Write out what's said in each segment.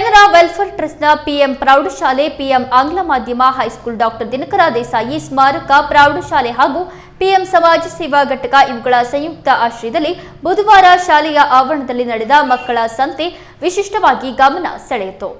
Canara welfare ಟ್ರಸ್ಟ್ನ PM ಪ್ರೌಢಶಾಲೆ, PM ಆಂಗ್ಲ ಮಾಧ್ಯಮ ಹೈಸ್ಕೂಲ್ ಡಾಕ್ಟರ್ ದಿನಕರ ದೇಸಾಯಿ ಸ್ಮಾರಕ, ಪ್ರೌಢಶಾಲೆ ಹಾಗೂ ಪಿಎಂ ಸಮಾಜ ಸೇವಾ ಘಟಕ ಇವುಗಳ ಸಂಯುಕ್ತ ಆಶ್ರಯದಲ್ಲಿ ಬುಧವಾರ ಶಾಲೆಯ ಆವರಣದಲ್ಲಿ ನಡೆದ ಮಕ್ಕಳ ಸಂತೆ ವಿಶಿಷ್ಟವಾಗಿ ಗಮನ ಸೆಳೆಯಿತು.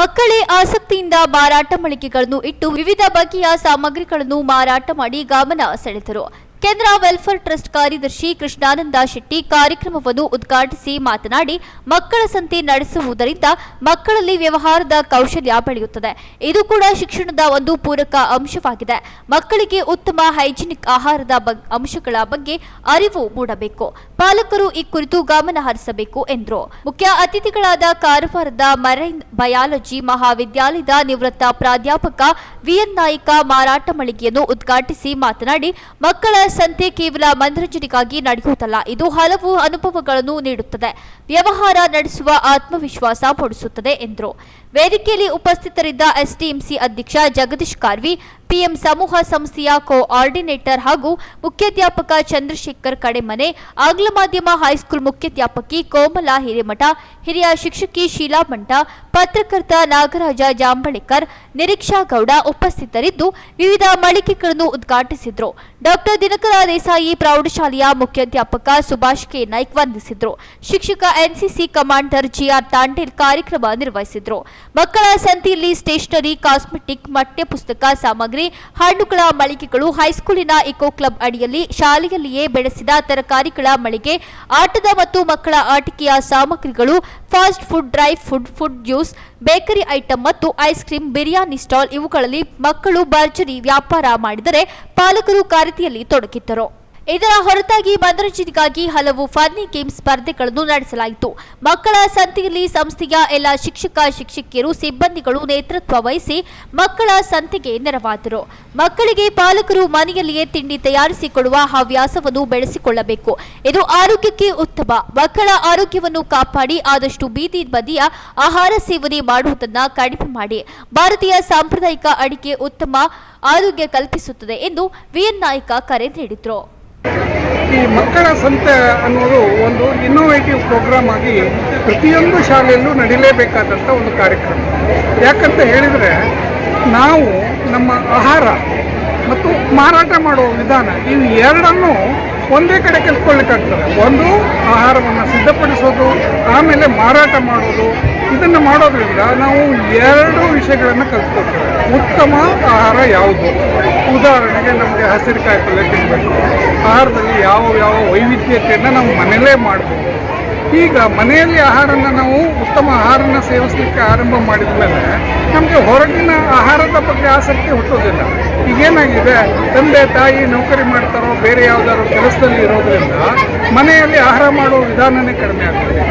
ಮಕ್ಕಳೇ ಆಸಕ್ತಿಯಿಂದ ಮಾರಾಟ ಮಳಿಗೆಗಳನ್ನು ಇಟ್ಟು ವಿವಿಧ ಬಗೆಯ ಸಾಮಗ್ರಿಗಳನ್ನು ಮಾರಾಟ ಮಾಡಿ ಗಮನ ಸೆಳೆದರು. ಕೇಂದ್ರ ವೆಲ್ಫೇರ್ ಟ್ರಸ್ಟ್ ಕಾರ್ಯದರ್ಶಿ ಕೃಷ್ಣಾನಂದ ಶೆಟ್ಟಿ ಕಾರ್ಯಕ್ರಮವನ್ನು ಉದ್ಘಾಟಿಸಿ ಮಾತನಾಡಿ, ಮಕ್ಕಳ ಸಂತೆ ನಡೆಸುವುದರಿಂದ ಮಕ್ಕಳಲ್ಲಿ ವ್ಯವಹಾರದ ಕೌಶಲ್ಯ ಬೆಳೆಯುತ್ತದೆ. ಇದು ಕೂಡ ಶಿಕ್ಷಣದ ಒಂದು ಪೂರಕ ಅಂಶವಾಗಿದೆ. ಮಕ್ಕಳಿಗೆ ಉತ್ತಮ ಹೈಜಿನಿಕ್ ಆಹಾರದ ಅಂಶಗಳ ಬಗ್ಗೆ ಅರಿವು ಮೂಡಬೇಕು. ಪಾಲಕರು ಈ ಕುರಿತು ಗಮನ ಹರಿಸಬೇಕು ಎಂದರು. ಮುಖ್ಯ ಅತಿಥಿಗಳಾದ ಕಾರವಾರದ ಮರೈನ್ ಬಯಾಲಜಿ ಮಹಾವಿದ್ಯಾಲಯದ ನಿವೃತ್ತ ಪ್ರಾಧ್ಯಾಪಕ ವಿಎನ್ ನಾಯಕ ಮಾರಾಟ ಮಳಿಗೆಯನ್ನು ಉದ್ಘಾಟಿಸಿ ಮಾತನಾಡಿ, ಮಕ್ಕಳ ಸಂತೆ ಕೇವಲ ಮನರಂಜನೆಗಾಗಿ ನಡೆಯುವುದಲ್ಲ, ಇದು ಹಲವು ಅನುಭವಗಳನ್ನು ನೀಡುತ್ತದೆ. ವ್ಯವಹಾರ ನಡೆಸುವ ಆತ್ಮವಿಶ್ವಾಸ ಮೂಡಿಸುತ್ತದೆ ಎಂದರು. ವೇದಿಕೆಯಲ್ಲಿ ಉಪಸ್ಥಿತರಿದ್ದ ಎಸ್ಡಿಎಂಸಿ ಅಧ್ಯಕ್ಷ ಜಗದೀಶ್ ಕಾರ್ವಿ ಪಿಎಂ ಸಮೂಹ ಸಂಸ್ಥೆಯ ಕೋಆರ್ಡಿನೇಟರ್ ಹಾಗೂ ಮುಖ್ಯಾಧ್ಯಾಪಕ ಚಂದ್ರಶೇಖರ್ ಕಡೆಮನೆ, ಆಂಗ್ಲ ಮಾಧ್ಯಮ ಹೈಸ್ಕೂಲ್ ಮುಖ್ಯಾಧ್ಯಾಪಕಿ ಕೋಮಲ ಹಿರೇಮಠ, ಹಿರಿಯ ಶಿಕ್ಷಕಿ ಶೀಲಾ ಮಂಟ, ಪತ್ರಕರ್ತ ನಾಗರಾಜ ಜಾಂಬಳೇಕರ್, ನಿರೀಕ್ಷಾ ಗೌಡ ಉಪಸ್ಥಿತರಿದ್ದು ವಿವಿಧ ಮಳಿಗೆಗಳನ್ನು ಉದ್ಘಾಟಿಸಿದರು. ಡಾಕ್ಟರ್ ದಿನಕರ ದೇಸಾಯಿ ಪ್ರೌಢಶಾಲೆಯ ಮುಖ್ಯಾಧ್ಯಾಪಕ ಸುಭಾಷ್ ಕೆ. ನಾಯ್ಕ್ ವಂದಿಸಿದರು. ಶಿಕ್ಷಕ ಎನ್ಸಿಸಿ ಕಮಾಂಡರ್ ಜಿಆರ್ ತಾಂಡೇಲ್ ಕಾರ್ಯಕ್ರಮ ನಿರ್ವಹಿಸಿದರು. ಮಕ್ಕಳ ಸಂತೆಯಲ್ಲಿ ಸ್ಟೇಷನರಿ, ಕಾಸ್ಮೆಟಿಕ್ ಪಠ್ಯ ಪುಸ್ತಕ, ಸಾಮಗ್ರಿ ಹಣ್ಣುಗಳ ಮಳಿಗೆಗಳು ಹೈಸ್ಕೂಲಿನ ಇಕೋ ಕ್ಲಬ್ ಅಡಿಯಲ್ಲಿ ಶಾಲೆಯಲ್ಲಿಯೇ ಬೆಳೆಸಿದ ತರಕಾರಿಗಳ ಮಳಿಗೆ, ಆಟದ ಮತ್ತು ಮಕ್ಕಳ ಆಟಿಕೆಯ ಸಾಮಗ್ರಿಗಳು, fast food, dry food food juice, bakery item ಮತ್ತು ಐಸ್ ಕ್ರೀಂ, ಬಿರಿಯಾನಿ ಸ್ಟಾಲ್ ಇವುಗಳಲ್ಲಿ ಮಕ್ಕಳು ಭರ್ಜರಿ ವ್ಯಾಪಾರ ಮಾಡಿದರೆ ಪಾಲಕರು ಕಾರ್ಯತೆಯಲ್ಲಿ ತೊಡಗಿದ್ದರು. ಇದರ ಹೊರತಾಗಿ ಮನರಂಜನೆಗಾಗಿ ಹಲವು ಫನ್ನಿ ಗೇಮ್ ಸ್ಪರ್ಧೆಗಳನ್ನು ನಡೆಸಲಾಯಿತು. ಮಕ್ಕಳ ಸಂತೆಯಲ್ಲಿ ಸಂಸ್ಥೆಯ ಎಲ್ಲ ಶಿಕ್ಷಕ, ಶಿಕ್ಷಕಿಯರು, ಸಿಬ್ಬಂದಿಗಳು ನೇತೃತ್ವ ವಹಿಸಿ ಮಕ್ಕಳ ಸಂತೆಗೆ ನೆರವಾದರು. ಮಕ್ಕಳಿಗೆ ಪಾಲಕರು ಮನೆಯಲ್ಲಿಯೇ ತಿಂಡಿ ತಯಾರಿಸಿಕೊಳ್ಳುವ ಹವ್ಯಾಸವನ್ನು ಬೆಳೆಸಿಕೊಳ್ಳಬೇಕು. ಇದು ಆರೋಗ್ಯಕ್ಕೆ ಉತ್ತಮ. ಮಕ್ಕಳ ಆರೋಗ್ಯವನ್ನು ಕಾಪಾಡಿ ಆದಷ್ಟು ಬೀದಿ ಬದಿಯ ಆಹಾರ ಸೇವನೆ ಮಾಡುವುದನ್ನು ಕಡಿಮೆ ಮಾಡಿ. ಭಾರತೀಯ ಸಾಂಪ್ರದಾಯಿಕ ಅಡಿಗೆ ಉತ್ತಮ ಆರೋಗ್ಯ ಕಲ್ಪಿಸುತ್ತದೆ ಎಂದು ವಿಎನ್ ನಾಯಕ ಕರೆ ನೀಡಿದರು. ಈ ಮಕ್ಕಳ ಸಂತೆ ಅನ್ನೋದು ಒಂದು ಇನ್ನೋವೇಟಿವ್ ಪ್ರೋಗ್ರಾಮ್ ಆಗಿ ಪ್ರತಿಯೊಂದು ಶಾಲೆಯಲ್ಲೂ ನಡೀಲೇಬೇಕಾದಂಥ ಒಂದು ಕಾರ್ಯಕ್ರಮ. ಯಾಕಂತ ಹೇಳಿದರೆ, ನಾವು ನಮ್ಮ ಆಹಾರ ಮತ್ತು ಮಾರಾಟ ಮಾಡುವ ವಿಧಾನ, ಇವು ಎರಡನ್ನೂ ಒಂದೇ ಕಡೆ ಕಲ್ತ್ಕೊಳ್ಳಿಕ್ಕಾಗ್ತದೆ ಒಂದು ಆಹಾರವನ್ನು ಸಿದ್ಧಪಡಿಸೋದು, ಆಮೇಲೆ ಮಾರಾಟ ಮಾಡೋದು. ಇದನ್ನು ಮಾಡೋದ್ರಿಂದ ನಾವು ಎರಡು ವಿಷಯಗಳನ್ನು ಕಲ್ತ್ಕೊಳ್ತೇವೆ. ಉತ್ತಮ ಆಹಾರ ಯಾವುದು? ಉದಾಹರಣೆಗೆ ನಮಗೆ ಹಸಿರು ಕಾಯಿ ಪಲ್ಯ ತಿನ್ನಬೇಕು ಆಹಾರದಲ್ಲಿ ಯಾವ ಯಾವ ವೈವಿಧ್ಯತೆಯನ್ನು ನಾವು ಮನೆಯಲ್ಲೇ ಮಾಡ್ಬೋದು. ಈಗ ಮನೆಯಲ್ಲಿ ಆಹಾರನ ನಾವು ಉತ್ತಮ ಆಹಾರನ ಸೇವಿಸಲಿಕ್ಕೆ ಆರಂಭ ಮಾಡಿದ ಮೇಲೆ ನಮಗೆ ಹೊರಗಿನ ಆಹಾರದ ಬಗ್ಗೆ ಆಸಕ್ತಿ ಹುಟ್ಟೋದಿಲ್ಲ. ಈಗೇನಾಗಿದೆ? ತಂದೆ, ತಾಯಿ ನೌಕರಿ ಮಾಡ್ತಾರೋ, ಬೇರೆ ಯಾವುದಾದ್ರು ಕೆಲಸದಲ್ಲಿ ಇರೋದ್ರಿಂದ ಮನೆಯಲ್ಲಿ ಆಹಾರ ಮಾಡೋ ವಿಧಾನನೇ ಕಡಿಮೆ ಆಗ್ತದೆ.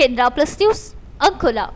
ಕೇಂದ್ರ ಪ್ಲಸ್ ನ್ಯೂಸ್ ಅಂಕೋಲಾ.